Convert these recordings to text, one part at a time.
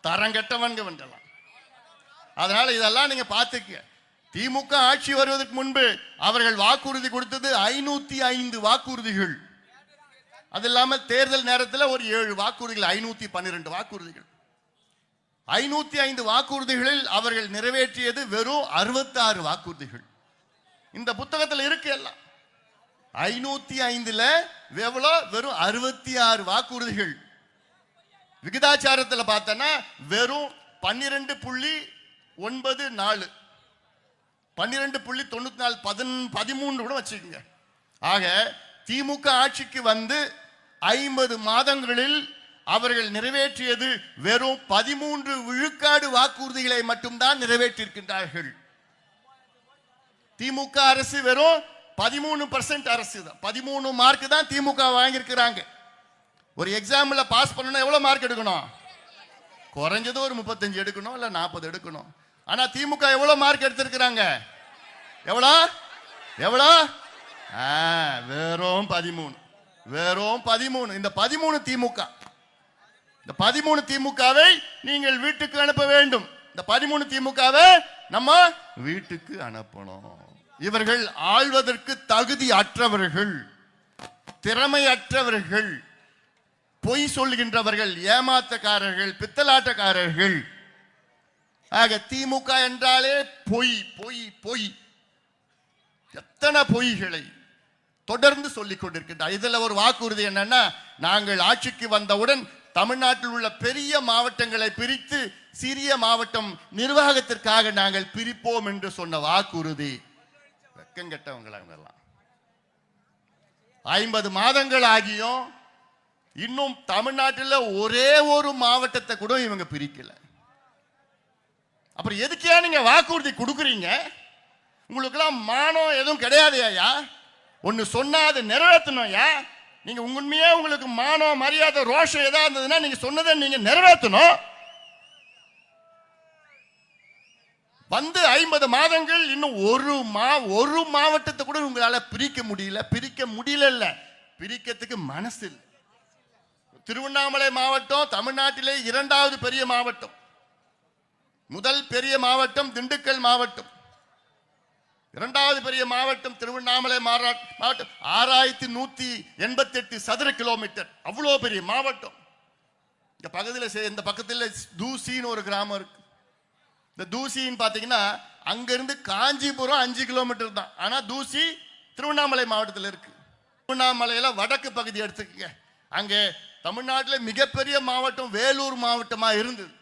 தரம் கெட்டவன்க வென்றலாம். அதனால இதெல்லாம் நீங்க பார்த்துக்க திமுக ஆட்சி வருவதற்கு முன்பு அவர்கள் வாக்குறுதி கொடுத்தது ஐநூத்தி ஐந்து வாக்குறுதிகள். அது இல்லாமல் தேர்தல் நேரத்தில் ஒரு ஏழு வாக்குறுதிகள் ஐநூத்தி பன்னிரெண்டு வாக்குறுதிகள். ஐநூத்தி ஐந்து வாக்குறுதிகளில் அவர்கள் நிறைவேற்றியது வெறும் அறுபத்தாறு வாக்குறுதிகள். இந்த புத்தகத்தில் இருக்கு எல்லாம். ஐநூத்தி ஐந்துல எவ்வளோ? வெறும் அறுபத்தி ஆறு வாக்குறுதிகள். விகிதாச்சாரத்தில் பார்த்தோன்னா வெறும் பன்னிரெண்டு புள்ளி ஒன்பது நாலு. பன்னிரெண்டு புள்ளி தொண்ணூத்தி நாலு பதின் பதிமூன்று கூட வச்சுக்கோங்க. ஆக திமுக ஆட்சிக்கு வந்து ஐம்பது மாதங்களில் அவர்கள் நிறைவேற்றியது வெறும் பதிமூன்று விழுக்காடு வாக்குறுதிகளை மட்டும்தான் நிறைவேற்றியிருக்கின்றார்கள். திமுக அரசு வெறும் பதிமூணு பர்சன்ட் அரசு தான். பதிமூணு மார்க் தான் திமுக வாங்கியிருக்கிறாங்க. ஒரு எக்ஸாம்ல பாஸ் பண்ணணும் எவ்வளவு மார்க் எடுக்கணும்? குறைஞ்சது ஒரு முப்பத்தஞ்சு எடுக்கணும் இல்ல நாற்பது எடுக்கணும். ஆனா திமுக எவ்வளவு மார்க் எடுத்திருக்கிறாங்க? எவ்வளோ? எவ்வளோ? ஆ, வெறும் பதிமூணு. வெறும் பதிமூணு. இந்த பதிமூணு திமுக. இந்த பதிமூணு திமுகவை நீங்கள் வீட்டுக்கு அனுப்ப வேண்டும். இந்த பதிமூணு திமுகவை நம்ம வீட்டுக்கு அனுப்பணும். இவர்கள் ஆழ்வதற்கு தகுதி அற்றவர்கள் திறமையற்றவர்கள். பொய் சொல்கின்றவர்கள் ஏமாத்தக்காரர்கள் பித்தலாட்டக்காரர்கள். ஆக திமுக என்றாலே பொய் பொய் பொய். எத்தனை பொய்களை தொடர்ந்து சொல்லிக் கொண்டிருக்கின்றார். இதில் ஒரு வாக்குறுதி என்னன்னா நாங்கள் ஆட்சிக்கு வந்தவுடன் தமிழ்நாட்டில் உள்ள பெரிய மாவட்டங்களை பிரித்து சிறிய மாவட்டம் நிர்வாகத்திற்காக நாங்கள் பிரிப்போம் என்று சொன்ன வாக்குறுதி. வெக்கங்கெட்டவங்களா ஐம்பது மாதங்கள் ஆகியும் இன்னும் தமிழ்நாட்டில் ஒரே ஒரு மாவட்டத்தை கூட இவங்க பிரிக்கல. அப்புறம் எதுக்கே நீங்க வாக்குறுதி கொடுக்குறீங்க? உங்களுக்கெல்லாம் மானம் எதுவும் கிடையாது ஐயா. ஒன்று சொன்னால் அதை நிறைவேற்றணும் ஐயா. நீங்க உண்மையே உங்களுக்கு மானம் மரியாதை ரோஷம் எதா இருந்ததுன்னா நீங்கள் சொன்னதை நீங்கள் நிறைவேற்றணும். வந்து ஐம்பது மாதங்கள் இன்னும் ஒரு மா ஒரு மாவட்டத்தை கூட உங்களால் பிரிக்க முடியல பிரிக்க முடியல பிரிக்கிறதுக்கு மனசு இல்லை திருவண்ணாமலை மாவட்டம் தமிழ்நாட்டிலே இரண்டாவது பெரிய மாவட்டம். முதல் பெரிய மாவட்டம் திண்டுக்கல் மாவட்டம். இரண்டாவது பெரிய மாவட்டம் திருவண்ணாமலை மாவட்டம். ஆறாயிரத்தி நூத்தி எண்பத்தி எட்டு சதுர கிலோமீட்டர். அவ்வளோ பெரிய மாவட்டம். இந்த பகுதியில் இந்த பக்கத்தில் தூசின்னு ஒரு கிராமம் இருக்கு. இந்த தூசின்னு பார்த்தீங்கன்னா அங்கிருந்து காஞ்சிபுரம் அஞ்சு கிலோமீட்டர் தான். ஆனால் தூசி திருவண்ணாமலை மாவட்டத்தில் இருக்கு. திருவண்ணாமலையில் வடக்கு பகுதி எடுத்துக்கங்க. அங்கே தமிழ்நாட்டில் மிகப்பெரிய மாவட்டம் வேலூர் மாவட்டமாக இருந்தது.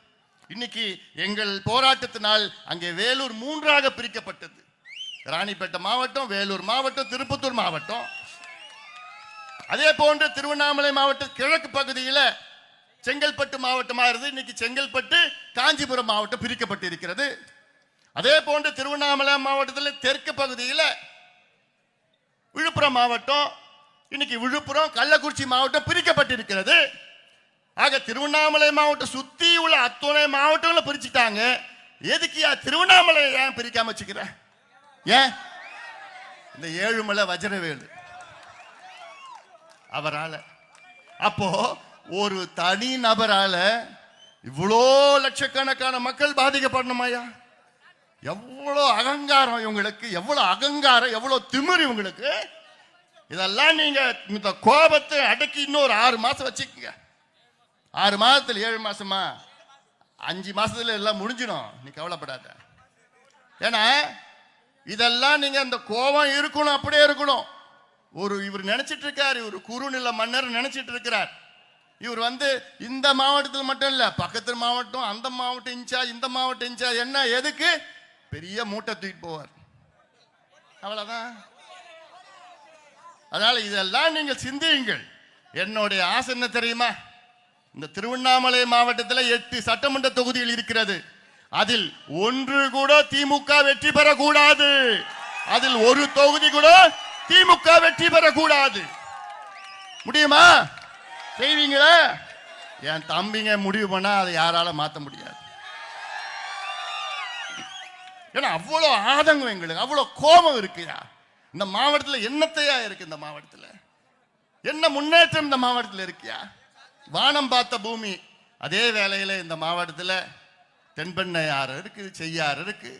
இன்னைக்கு எங்கள் போராட்டத்தினால் அங்கே வேலூர் மூன்றாக பிரிக்கப்பட்டது. ராணிப்பேட்டை மாவட்டம் வேலூர் மாவட்டம் திருப்பத்தூர் மாவட்டம். அதே போன்று திருவண்ணாமலை மாவட்ட கிழக்கு பகுதியில் செங்கல்பட்டு மாவட்டமாக இருந்து இன்னைக்கு செங்கல்பட்டு காஞ்சிபுரம் மாவட்டம் பிரிக்கப்பட்டு இருக்கிறது அதே போன்று திருவண்ணாமலை மாவட்டத்தில் தெற்கு பகுதியில் விழுப்புரம் மாவட்டம் இன்னைக்கு விழுப்புரம் கள்ளக்குறிச்சி மாவட்டம் பிரிக்கப்பட்டிருக்கிறது. ஆக திருவண்ணாமலை மாவட்டம் சுத்தி உள்ள அத்துணை மாவட்டங்களை பிரிச்சுட்டாங்க எதுக்கு திருவண்ணாமலை ஏன் பிரிக்காம வச்சுக்கிற? ஏன்? இந்த ஏழுமலை வஜ்ரவேலு. அவரால. அப்போ ஒரு தனி நபரால இவ்வளோ லட்சக்கணக்கான மக்கள் பாதிக்கப்படணுமாயா எவ்வளோ அகங்காரம் இவங்களுக்கு எவ்வளோ அகங்காரம் எவ்வளோ திமிர் இவங்களுக்கு. இதெல்லாம் நீங்க இந்த கோபத்தை அடக்கி இன்னும் ஒரு ஆறு மாசம் வச்சுக்கோங்க. ஆறு மாசத்துல ஏழு மாசமா? அஞ்சு மாசத்துல எல்லாம் முடிஞ்சிடும். நீ கவலைப்படாத. ஏன்னா இதெல்லாம் நீங்க அந்த கோபம் இருக்கணும் அப்படியே இருக்கணும். ஒரு இவர் நினைச்சிட்டு இருக்காரு ஒரு குறுநில மன்னர் நினைச்சிட்டு இருக்கிறார். இவர் வந்து இந்த மாவட்டத்தில் மட்டும் இல்ல பக்கத்து மாவட்டம் அந்த மாவட்டம் இன்சார்ஜ் இந்த மாவட்டம் இன்சார்ஜ் என்ன எதுக்கு? பெரிய மூட்டை தூக்கிட்டு போவார். அவ்வளவுதான். அதனால் இதெல்லாம் நீங்கள் சிந்தியுங்கள். என்னுடைய ஆசை என்ன தெரியுமா? இந்த திருவண்ணாமலை மாவட்டத்தில் எட்டு சட்டமன்ற தொகுதிகள் இருக்கிறது. அதில் ஒன்று கூட திமுக வெற்றி பெறக்கூடாது. அதில் ஒரு தொகுதி கூட திமுக வெற்றி பெறக்கூடாது. முடியுமா? செய்வீங்களா? என் தம்பிங்க முடிவு பண்ணா அதை யாரால மாற்ற முடியாது. ஏன்னா அவ்வளோ ஆதங்கம் எங்களுக்கு அவ்வளோ கோபம் இருக்குயா? இந்த மாவட்டத்தில் என்னத்தையா இருக்கு இந்த மாவட்டத்தில்? என்ன முன்னேற்றம் இந்த மாவட்டத்தில் இருக்கியா? வானம் பார்த்த பூமி அதே வேலையில் இந்த மாவட்டத்தில் தென்பெண்ணையாறு இருக்கு செய்யாறு இருக்கு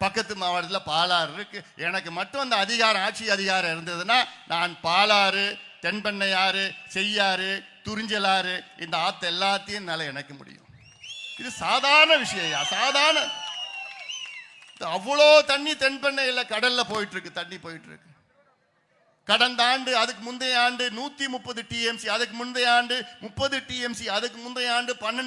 பக்கத்து மாவட்டத்தில் பாலாறு இருக்கு. எனக்கு மட்டும் அந்த அதிகாரம் ஆட்சி அதிகாரம் இருந்ததுன்னா நான் பாலாறு தென்பெண்ணையாறு செய்யாறு துறிஞ்சலாறு இந்த ஆற்று எல்லாத்தையும் என்னால் இணைக்க முடியும். இது சாதாரண விஷயம் சாதாரண அவ்வளோ தண்ணி தென்பெண்ணையில் கடல்ல போயிட்டு இருக்கு தண்ணி போயிட்டு இருக்கு கடந்த ஆண்டு அதுக்கு முந்தைய ஆண்டு நூத்தி முப்பது டிஎம்சி அதுக்கு முந்தைய ஆண்டு முப்பது டிஎம்சி அதுக்கு முந்தைய ஆண்டு பன்னெண்டு